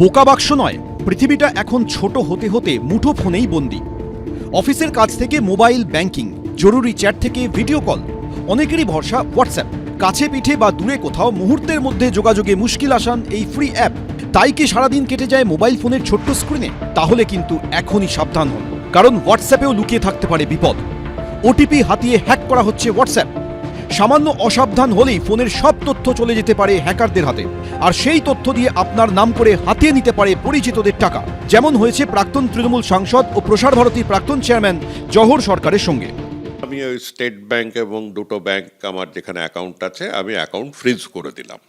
বোকা বাক্স নয়, পৃথিবীটা এখন ছোট হতে হতে মুঠো ফোনেই বন্দি। অফিসের কাজ থেকে মোবাইল ব্যাংকিং, জরুরি চ্যাট থেকে ভিডিও কল, অনেকেরই ভরসা হোয়াটসঅ্যাপ। কাছে পিঠে বা দূরে কোথাও মুহূর্তের মধ্যে যোগাযোগে মুশকিল আসান এই ফ্রি অ্যাপ তাই কি সারাদিন কেটে যায় মোবাইল ফোনের ছোট্ট স্ক্রিনে তাহলে কিন্তু এখনই সাবধান হন, কারণ হোয়াটসঅ্যাপেও লুকিয়ে থাকতে পারে বিপদ। ওটিপি হাতিয়ে হ্যাক করা হচ্ছে হোয়াটসঅ্যাপ। সামান্য অসাবধান হলেই ফোনের সব তথ্য চলে যেতে পারে হ্যাকারদের হাতে। আর সেই তথ্য দিয়ে আপনার নাম করে হাতিয়ে নিতে পারে পরিচিতদের টাকা। যেমন হয়েছে প্রাক্তন তৃণমূল সাংসদ ও প্রসার ভারতীর প্রাক্তন চেয়ারম্যান জহর সরকারের সঙ্গে। আমি ওই স্টেট ব্যাংক এবং দুটো ব্যাংক আমার যেখানে অ্যাকাউন্ট আছে, আমি অ্যাকাউন্ট ফ্রিজ করে দিলাম।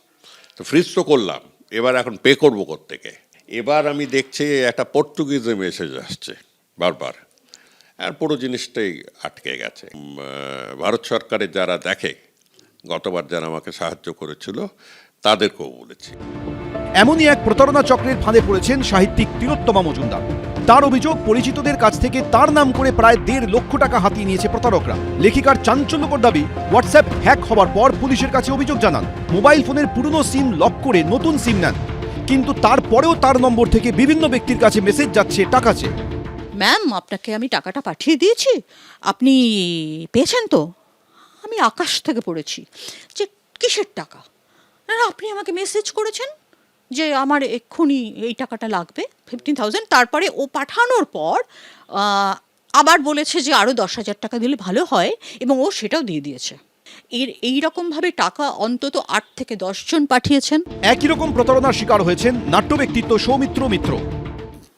তো ফ্রিজ তো করলাম, এবার এখন পে করব থেকে এবার আমি দেখছি একটা পর্তুগিজে মেসেজ আসছে বারবার। আর পুরো জিনিসটাই আটকে গেছে। ভারত সরকারের যারা দেখে, গতবার যারা আমাকে সাহায্য করেছিল তাদেরকেও বলেছি। এমনই এক প্রতারণা চক্রের ফাঁদে পড়েছেন সাহিত্যিক তিলোত্তমা মজুমদার। তার অভিযোগ, পরিচিতদের কাছ থেকে তার নাম করে প্রায় দেড় লক্ষ টাকা হাতিয়ে নিয়েছে প্রতারকরা। লেখিকার চাঞ্চল্যকর দাবি হোয়াটসঅ্যাপ হ্যাক হওয়ার পর পুলিশের কাছে অভিযোগ জানান, মোবাইল ফোনের পুরনো সিম লক করে নতুন সিম নেন। কিন্তু তারপরেও তার নম্বর থেকে বিভিন্ন ব্যক্তির কাছে মেসেজ যাচ্ছে টাকা চেয়ে। ম্যাম আপনাকে আমি টাকাটা পাঠিয়ে দিয়েছি। আপনি পেয়েছেন তো? আমি আকাশ থেকে পড়েছি। যে কিসের টাকা? না না, আপনি আমাকে মেসেজ করেছেন যে আমার এক্ষুনি এই টাকাটা লাগবে ফিফটিন থাউজেন্ড তারপরে ও পাঠানোর পর আবার বলেছে যে আরও দশ হাজার টাকা দিলে ভালো হয় এবং ও সেটাও দিয়ে দিয়েছে। এর এই রকমভাবে টাকা অন্তত আট থেকে দশজন পাঠিয়েছেন। একই রকম প্রতারণার শিকার হয়েছেন নাট্য ব্যক্তিত্ব সৌমিত্র মিত্র।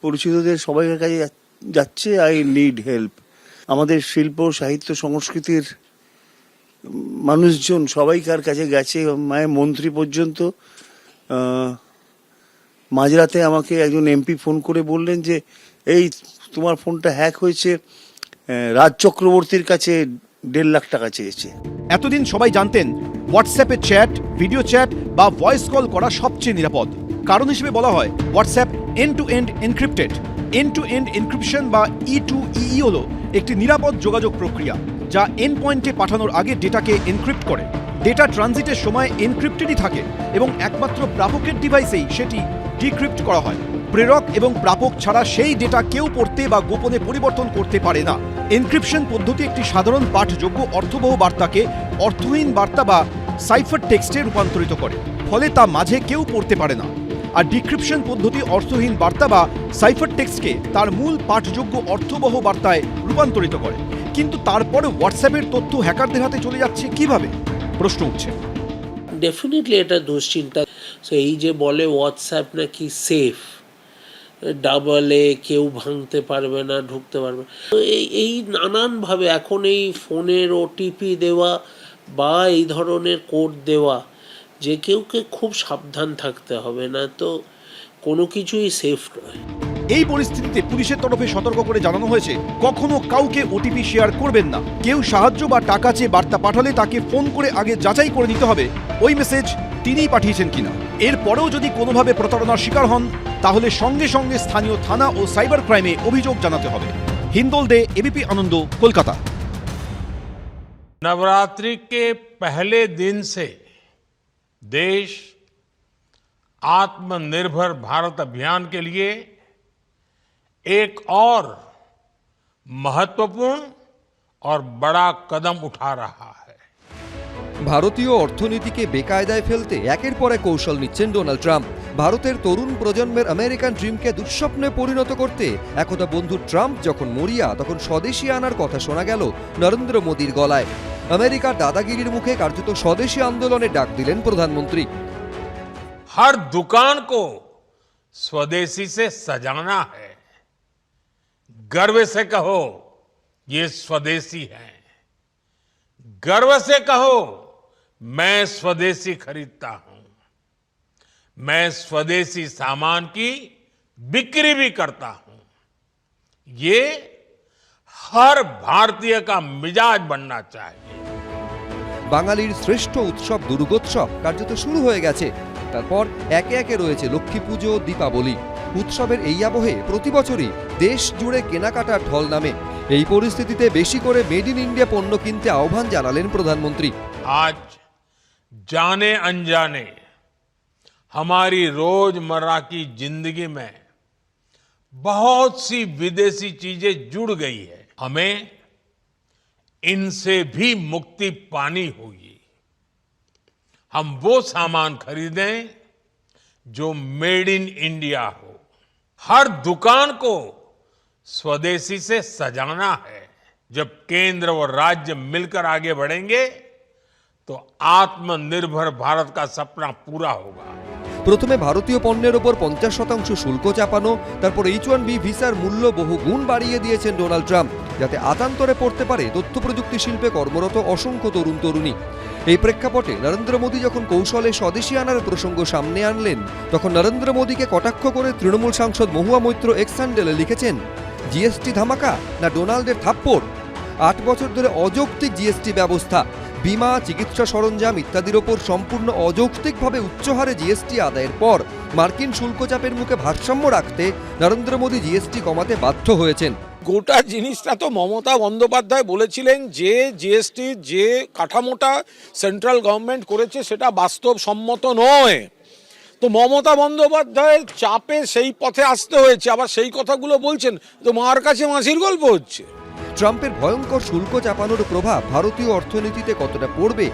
পরিচিতদের সবাইয়ের কাছে যাচ্ছে আই নিড হেল্প আমাদের শিল্প, সাহিত্য, সংস্কৃতির মানুষজন সবাইকার কাছে গেছে? মায়ের মন্ত্রী পর্যন্ত মাঝরাতে আমাকে একজন এমপি ফোন করে বললেন যে, এই তোমার ফোনটা হ্যাক হয়েছে রাজ চক্রবর্তীর কাছে দেড় লাখ টাকা চেয়েছে। এতদিন সবাই জানতেন হোয়াটসঅ্যাপে চ্যাট ভিডিও চ্যাট বা ভয়েস কল করা সবচেয়ে নিরাপদ। কারণ হিসেবে বলা হয় WhatsApp end to end encrypted end to end encryption বা ই টু ইই হলো একটি নিরাপদ যোগাযোগ প্রক্রিয়া যা এন পয়েন্টে পাঠানোর আগে ডেটাকে এনক্রিপ্ট করে। ডেটা ট্রানজিটের সময় এনক্রিপ্টেডই থাকে এবং একমাত্র প্রাপকের ডিভাইসেই সেটি ডিক্রিপ্ট করা হয়। প্রেরক এবং প্রাপক ছাড়া সেই ডেটা কেউ পড়তে বা গোপনে পরিবর্তন করতে পারে না। এনক্রিপশন পদ্ধতি একটি সাধারণ পাঠযোগ্য অর্থবহ বার্তাকে অর্থহীন বার্তা বা সাইফার টেক্সটে রূপান্তরিত করে, ফলে তা মাঝে কেউ পড়তে পারে না। আর ডিক্রিপশন পদ্ধতি অর্থহীন বার্তা বা সাইফার টেক্সটকে তার মূল পাঠযোগ্য অর্থবহ বার্তায় রূপান্তরিত করে। কিন্তু তারপরে হোয়াটসঅ্যাপের তথ্য হ্যাকারদের হাতে চলে যাচ্ছে কীভাবে? প্রশ্ন উঠছে। ডেফিনেটলি এটা দুশ্চিন্তা। এই যে বলে হোয়াটসঅ্যাপ নাকি সেফ ডাবলে কেউ ভাঙতে পারবে না, ঢুকতে পারবে এই এই নানানভাবে এখন এই ফোনের ওটিপি দেওয়া বা এই ধরনের কোড দেওয়া যে কেউকে খুব সাবধান থাকতে হবে না তো কোনো কিছুই সেফ নয় এই পরিস্থিতিতে পুলিশের তরফে সতর্ক করে জানানো হয়েছে কখনো কাউকে ওটিপি শেয়ার করবেন না কেউ সাহায্য বা টাকা চেয়ে বার্তা পাঠালে তাকে ফোন করে আগে যাচাই করে নিতে হবে ওই মেসেজ তিনিই পাঠিয়েছেন কিনা এরপরেও যদি কোনোভাবে প্রতারণার শিকার হন তাহলে সঙ্গে সঙ্গে স্থানীয় থানা ও সাইবার ক্রাইমে অভিযোগ জানাতে হবে হিন্দোল দে এবিপি আনন্দ কলকাতা नवरात्रि के पहले दिन से देश आत्मनिर्भर भारत अभियान के लिए एक और महत्वपूर्ण और बड़ा कदम उठा रहा है ভারতীয় অর্থনীতিকে বেকায়দায় ফেলতে একের পর এক কৌশল নিচ্ছেন ডোনাল্ড ট্রাম্প ভারতের তরুণ প্রজন্মের আমেরিকান ড্রিমকে দুঃস্বপ্নে পরিণত করতে একদা বন্ধু ট্রাম্প যখন মরিয়া তখন স্বদেশি আনার কথা শোনা গেল নরেন্দ্র মোদীর গলায় আমেরিকার দাদাগিরির মুখে কার্যত স্বদেশি আন্দোলনের ডাক দিলেন প্রধানমন্ত্রী हर दुकान को स्वदेशी से सजाना है गर्व से कहो ये स्वदेशी है गर्व से कहो मैं स्वदेशी खरीदता हूं मैं स्वदेशी सामान की बिक्री भी करता हूं ये हर भारतीय का मिजाज बनना चाहिए বাঙালির শ্রেষ্ঠ উৎসব দুর্গোৎসব কার্যত শুরু হয়ে গেছে তারপর একে একে রয়েছে লক্ষ্মী পুজো দীপাবলি উৎসবের এই আবহে প্রতি বছরই দেশ জুড়ে কেনাকাটার ঢল নামে এই পরিস্থিতিতে বেশি করে মেড ইন ইন্ডিয়া পণ্য কিনতে আহ্বান জানালেন প্রধানমন্ত্রী आज जाने अनजाने हमारी रोजमर्रा की जिंदगी में बहुत सी विदेशी चीजें जुड़ गई है हमें इनसे भी मुक्ति पानी होगी हम वो सामान खरीदें जो मेड इन इंडिया हो हर दुकान को स्वदेशी से सजाना है जब केंद्र और राज्य मिलकर आगे बढ़ेंगे तो आत्मनिर्भर भारत का सपना पूरा होगा প্রথমে ভারতীয় পণ্যের ওপর পঞ্চাশ শতাংশ শুল্ক চাপানো তারপর এইচ ওয়ান বি ভিসার মূল্য বহু গুণ বাড়িয়ে দিয়েছেন ডোনাল্ড ট্রাম্প যাতে আতান্তরে পড়তে পারে তথ্য প্রযুক্তি শিল্পে কর্মরত অসংখ্য তরুণ তরুণী। এই প্রেক্ষাপটে নরেন্দ্র মোদী যখন কৌশলে স্বদেশী আনার প্রসঙ্গ সামনে আনলেন, তখন নরেন্দ্র মোদীকে কটাক্ষ করে তৃণমূল সাংসদ মহুয়া মৈত্র এক্স স্যান্ডেলে লিখেছেন, জিএসটি ধামাকা না ডোনাল্ডের থাপ্পড়? আট বছর ধরে অযৌক্তিক জিএসটি ব্যবস্থা, বিমা, চিকিৎসা সরঞ্জাম ইত্যাদির ওপর সম্পূর্ণ অযৌক্তিকভাবে উচ্চ হারে জিএসটি আদায়ের পর মার্কিন শুল্ক চাপের মুখে ভারসাম্য রাখতে নরেন্দ্র মোদী জিএসটি কমাতে বাধ্য হয়েছেন। গোটা জিনিসটা তো মমতা বন্দ্যোপাধ্যায় বলেছিলেন, যে জিএসটি যে কাঠামোটা সেন্ট্রাল গভর্নমেন্ট করেছে সেটা বাস্তবসম্মত নয়। তো মমতা বন্দ্যোপাধ্যায়ের চাপে সেই পথে আসতে হয়েছে, আবার সেই কথাগুলো বলছেন, তো মার কাছে মাসির গল্প হচ্ছে। ট্রাম্পের ভয়ঙ্কর শুল্ক চাপানোর প্রভাব ভারতীয় অর্থনীতিতে কতটা পড়বে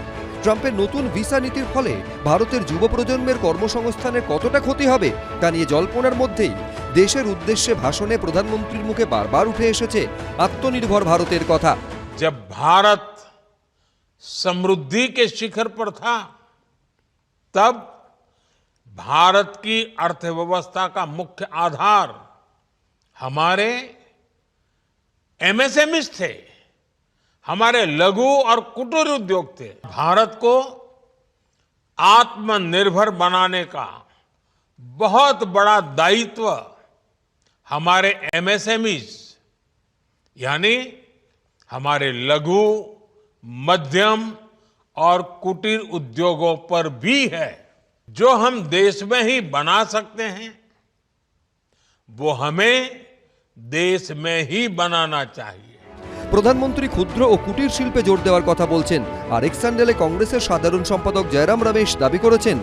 ট্রাম্পের নতুন ভিসা নীতির ফলে ভারতের যুব প্রজন্মের কর্মসংস্থানের কতটা ক্ষতি হবে তা নিয়ে জল্পনার মধ্যেই দেশের উদ্দেশ্যে ভাষণে প্রধানমন্ত্রীর মুখে বারবার উঠে এসেছে আত্মনির্ভর ভারতের কথা जब भारत समृद्धि के शिखर पर था तब भारत की अर्थव्यवस्था का मुख्य आधार हमारे एमएसएमईज थे हमारे लघु और कुटीर उद्योग थे। भारत को आत्मनिर्भर बनाने का बहुत बड़ा दायित्व हमारे एमएसएमईज यानी हमारे लघु, मध्यम और कुटीर उद्योगों पर भी है। जो हम देश में ही बना सकते हैं, वो हमें देश में ही बनाना चाहिए। প্রধানমন্ত্রী ক্ষুদ্র ও কুটির শিল্পে জোর দেওয়ার কথা বলছেন, আর এক্সান্ডেলে কংগ্রেসের সাধারণ সম্পাদক জয়রাম রমেশ দাবি করেছেন।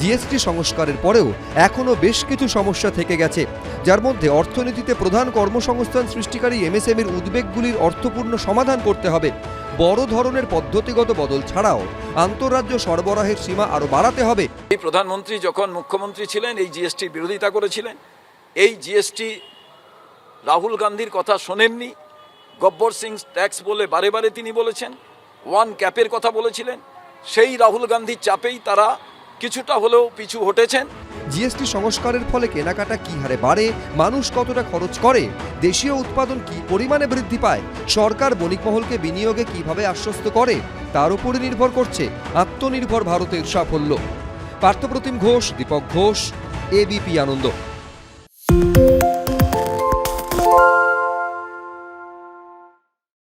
জিএসটি সংস্কারের পরেও এখনও বেশ কিছু সমস্যা থেকে গেছে, যার মধ্যে অর্থনীতিতে প্রধান কর্মসংস্থান সৃষ্টিকারী এমএসএমইর উদ্বেগগুলির অর্থপূর্ণ সমাধান করতে হবে। বড় ধরনের পদ্ধতিগত বদল ছাড়াও আন্তঃরাজ্য সরবরাহের সীমা আরও বাড়াতে হবে। এই প্রধানমন্ত্রী যখন মুখ্যমন্ত্রী ছিলেন, এই জিএসটির বিরোধিতা করেছিলেন। এই জিএসটি রাহুল গান্ধীর কথা শোনেননি গব্বর সিং ট্যাক্স বলে বারে বারে তিনি বলেছেন, ওয়ান ক্যাপের কথা বলেছিলেন, সেই রাহুল গান্ধীর চাপেই তারা কিছুটা হলেও পিছু হটেছেন। জিএসটি সংস্কারের ফলে কেনাকাটা কি হারে বাড়ে, মানুষ কতটা খরচ করে, দেশীয় উৎপাদন কি পরিমাণে বৃদ্ধি পায়, সরকার বণিক মহলকে বিনিয়োগে কীভাবে আশ্বস্ত করে, তার উপরে নির্ভর করছে আত্মনির্ভর ভারতের সাফল্য। পার্থপ্রতিম ঘোষ, দীপক ঘোষ এবিপি আনন্দ।